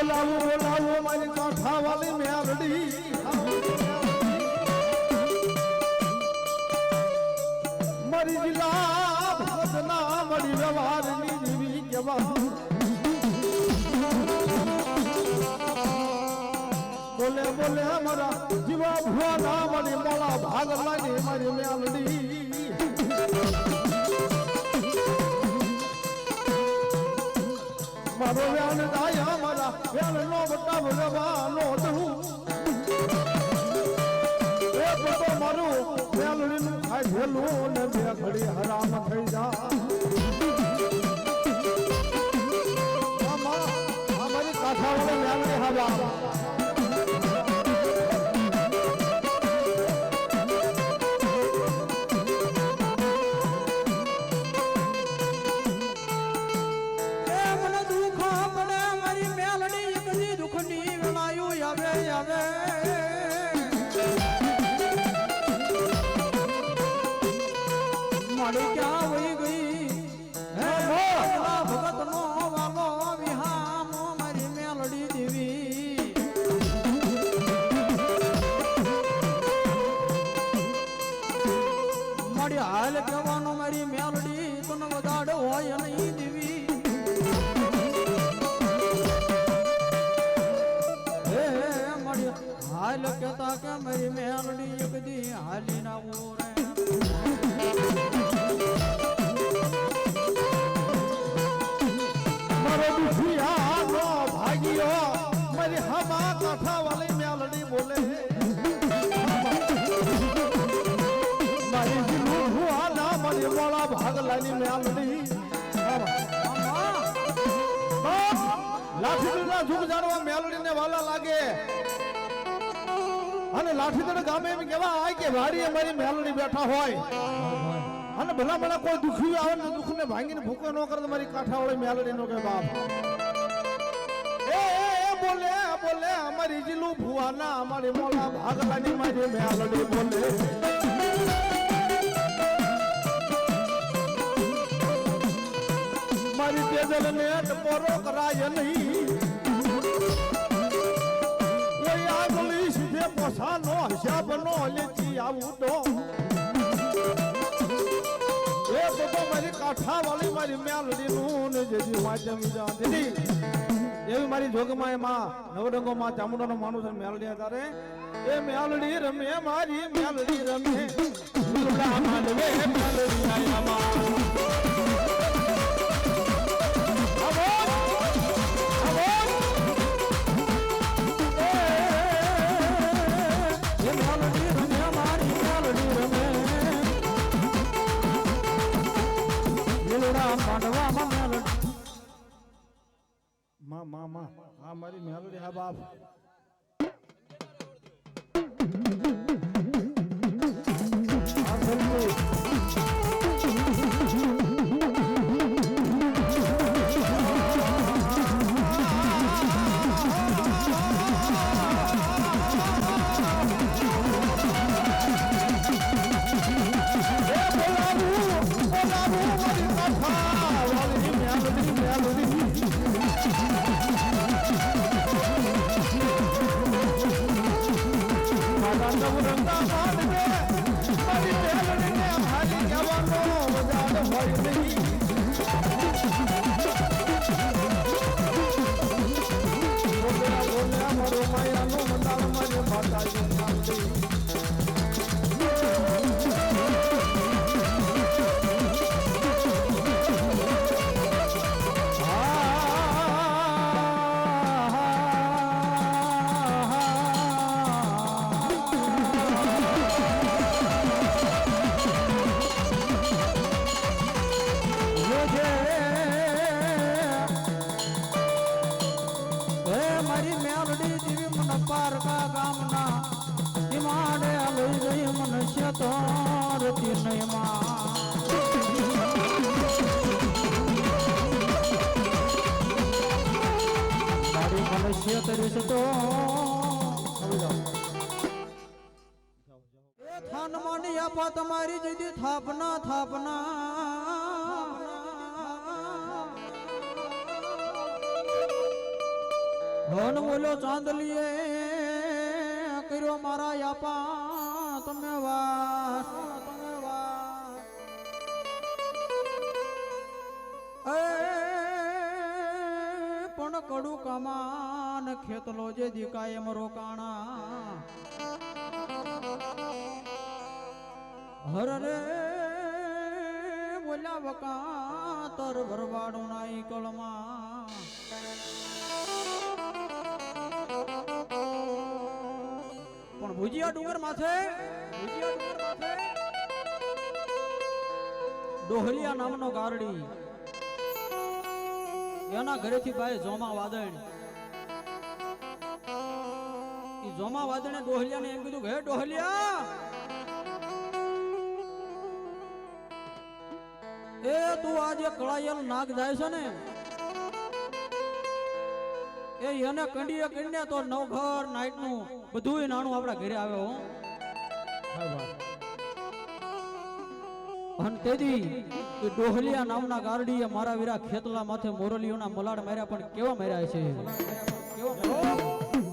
બોલાવો બોલાવો મારી કાંઠા વાળી મેલડી મારી જિલ્લા ભગતના મળી વ્યવહારની જેવી કેવા બોલે બોલે મારા જીવા ભુવા ના મળી મોળા ભાગ લાગે મારી મેલડી મારો વ્યાન દાયા મારા વ્યાન નો બટા ભગવાનો દઉં. એ બધો મારું વેલડી નું ખાધેલું ને બે ઘડી હરામ થઈ જા. અમારી કાંઠાવાળી વેલડી હવા મારી હાલ કહેવાનો મારી મેલડી તને વધાડ હોય નહીં દેવી હે મળી હાલ કેતા કે મારી મેલડી એક દી હાલી ના રે મારો દુખિયા નો ભાગ્યો મારી હમા કાંઠાવાળી મેલડી બોલે મારી મોળા ભાગ લાની મેલડી લાઠીદળના જુગ જાણવા મેલડીને વાલા લાગે. અને લાઠીદળ ગામે એમ કેવા આય કે વાડીએ મારી મેલડી બેઠા હોય. અને ભલા ભલા કોઈ દુખી આવે ને દુઃખને ભાંગીને ભૂકો ન કરે મારી કાંઠાવાળી મેલડી નો કે બાપ. એ એ, બોલે બોલે અમારી જીલું ભુવાના અમારી મોલા ભાગલાની મારી મેલડી બોલે. મારી તેજલ ને ટપોરો કરાય નહીં. કોઈ આગલી સીધે પોસાનો હિસાબ નો લેતી આવું તો. એ તો મારી કાઠા વાળી મારી મેલડી નું ને જેજી માધ્યમ દીદી એવી મારી જોગમાય એમાં નવડંગો માં ચામુંડાનો માણસ અને મેલડી તારે એ મેલડી રમે, મારી મેલડી રમે. દુર્ગા આયામાં એ માં માં માં હા મારી મેલડી હા બાપ હે તરીશ તો થાન માની આપા તમારી જીદી થાપના થાપના ધન બોલો ચાંદલીએ કર્યો મારા યાપા તમે વાસ તમે વાસ પણ કડું કામાન ખેતલો જે દીકાય એમ રોકાણા. હર રે બોલ્યા વકાતર ભરવાડું નાઈ કળમાં. પણ ભુજિયા ડુંગર માથે, ભુજિયા ડોહલિયા નામનો ગારડી. એના ઘરેથી ભાઈ જોમા વાદળ. ઈ જોમા વાદળે ડોહલિયાને એમ કીધું હે ડોહલિયા! એ, તું આજે કળાયેલ નાગ જાય છે ને? એ, એને કંડીએ કંડીએ તો નવઘર નાઈટનું બધુંય નાણું આપણા ઘરે આવે હો. અને તેથી એ ડોહલિયા નામના ગારડીએ મારા વીરા ખેતલા માથે મોરલીઓના મલાડ માર્યા પણ કેવા માર્યા છે? હા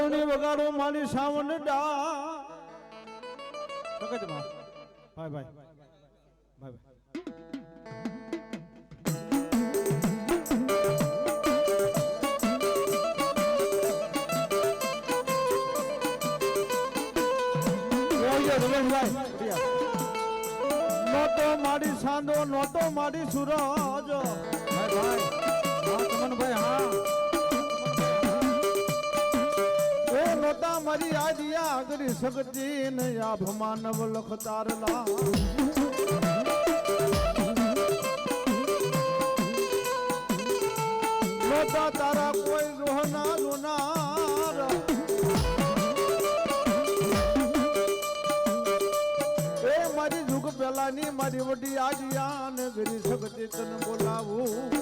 દરણી વગાડો મારી સાવન ડા સગતમાં ભાઈ ભાઈ. ભાઈ ભાઈ. નોતો મારી સાંદો નોતો મારી સુરજ. ભાઈ ભાઈ. હા હા. એ નોતા મારી આદિયા આગરી સગતી ને આભ માનવ લખ તારલા નોતા તારા કોઈ રોહના રોનાર એ મારી જુગ પેલાની મારી વડી આદિયા ને ગરી સગતી તને બોલાવું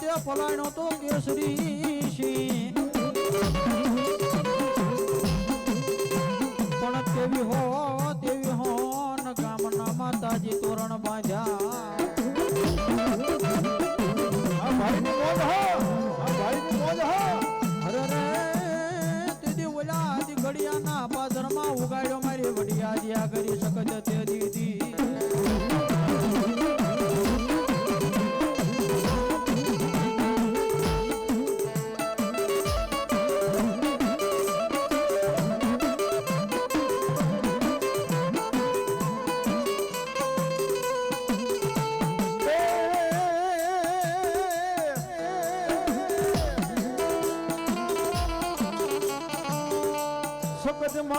કરી પલાયણો તો કેસરી સિંહ પણ કેવી હો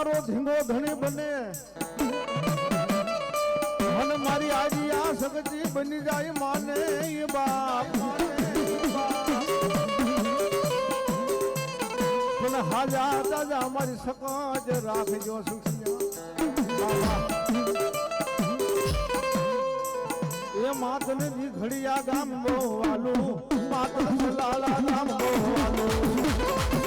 મારો ધીંગો ધણી બને. અને મારી આજી આ સગતી બની જાય માને માને બાપ. પણ હાજા દાદા અમારી સકજ રાખજો સુખિયા. એ માતને જી ઘડિયા ગામ બહુ વાલું, માતા લાલા ગામ બહુ વાલું.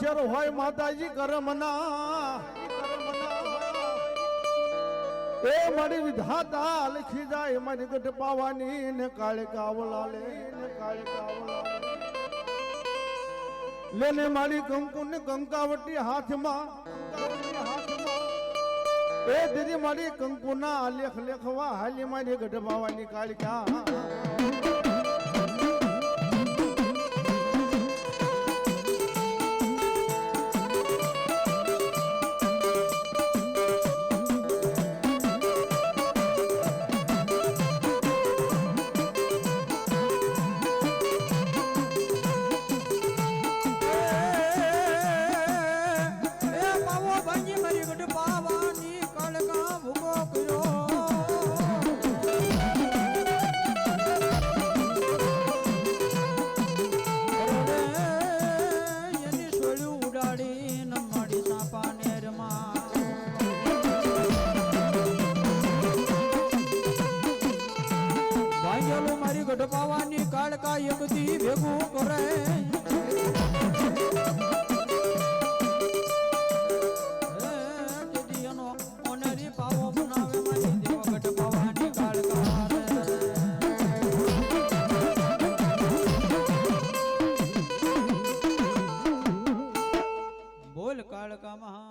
શેર હોય માતાજી કરમના એ મારી વિધાતા લખી જાય મારી ગઢ પાવાની, ને કાળે કાવલા લે, ને કાળે કાવલા લેને મારી કંકુ ને કંકાવટી હાથમાં. એ દીદી મારી કંકુના લેખ લેખવા હાલી મારી ગઢ પાવાની કાળિકા. એ દેવગઢ પાવાની કાળકા રે. બોલ કાળકા મહા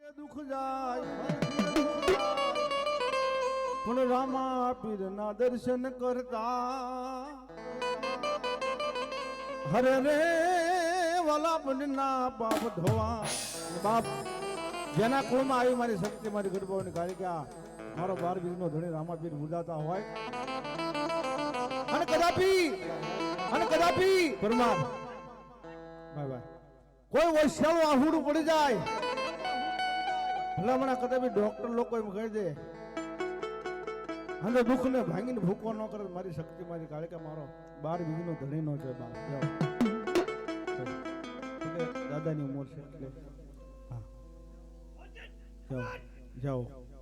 એ દુઃખ જાય પણ રામા પીરના દર્શન કરતા હરે રે, વાલા બંધના બાપ ધોવા. બાપ, જેના કુળમાં આવી મારી શક્તિ, મારી ગઢબાની કાળિકા મારો બાર બીજનો ધણી રામાપીર મુદાતા હોય. અને કદાપી અને કદાપી. પરમાર. ભાઈ ભાઈ કોઈ વૈશ્યાળું આહુડું પડી જાય. ભલામણા કદાપી ડોક્ટર લોકો એમ કહી દે. અને દુઃખને ભાંગીને ભૂકો ન કરે, મારી શક્તિ, મારી કાળી કે મારો બાર વીઘનો ધણી નો છે એટલે દાદાની ઉંમર છે એટલે. હા. જાઓ. જાઓ.